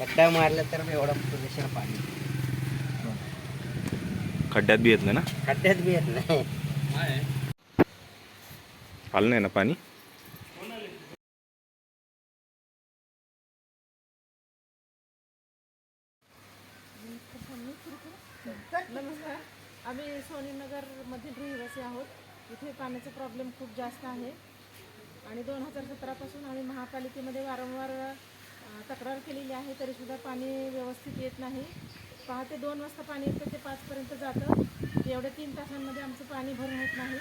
खड्डा मारला तर एवढा प्रेशर पाणी खड्ड्यात बी येत नाही ना? खड्ड्यात बी येत नाही. आलं नाही ना पाणी? नमस्कार. आम्ही सोनीनगरमधील रहिवासी आहोत. इथे पाण्याचा प्रॉब्लेम खूप जास्त आहे. आणि दोन हजार सतरापासून आम्ही महापालिकेमध्ये वारंवार तक्रार केलेली आहे तरीसुद्धा पाणी व्यवस्थित येत नाही. पहाटे दोन वाजता पाणी येतं ते पाचपर्यंत जातं. एवढ्या तीन तासांमध्ये आमचं पाणी भरून होत नाही.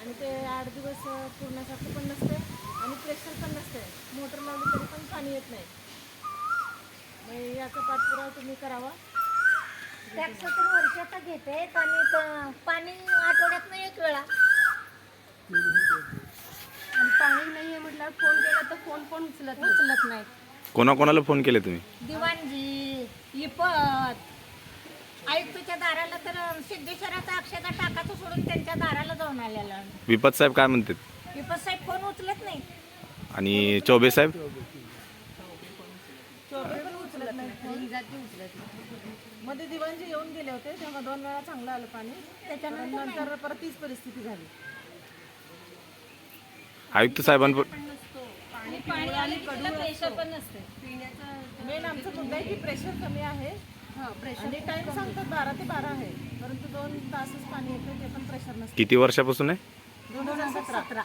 आणि ते आठ दिवस पुरण्यासारखं पण नसते आणि प्रेशर पण नसते मोटर लावली तरी पण पाणी येत नाही. मग याचा पाठपुरावा तुम्ही करावा. टॅक्स तर वर्षाचा घेते आणि पाणी आठवड्यात एक वेळा आणि पाणी नाही आहे म्हटल्यावर फोन केला तर फोन पण उचलत नाही. उचलत नाही कोणाकोणाला फोन केले तुम्ही? दिवाणजी इपत. आयुक्तच्या दाराला तर सिद्धेश्वराचा अक्षता टाकाचं सोडून त्यांच्या दाराला जाऊन आलेला. विपत साहेब काय म्हणतात? इपत साहेब फोन उचलत नाही. आणि चौबे साहेब? चोपडे पण उचलत नाही. मध्ये दिवाणजी येऊन गेले होते तेव्हा दोन वेळा चांगलं आलं पाणी. त्याच्यानंतर नंतर परत तीच परिस्थिती झाली. आयुक्त साहेबांवर मेन आमचा मुद्दा आहे. की प्रेशर कमी आहे. टाइम सांगतात बारा ते बारा आहे. परंतु दोन तासच पाणी येतं ते पण प्रेशर नसतं. किती वर्षापासून आहे? दोन हजार सतरा.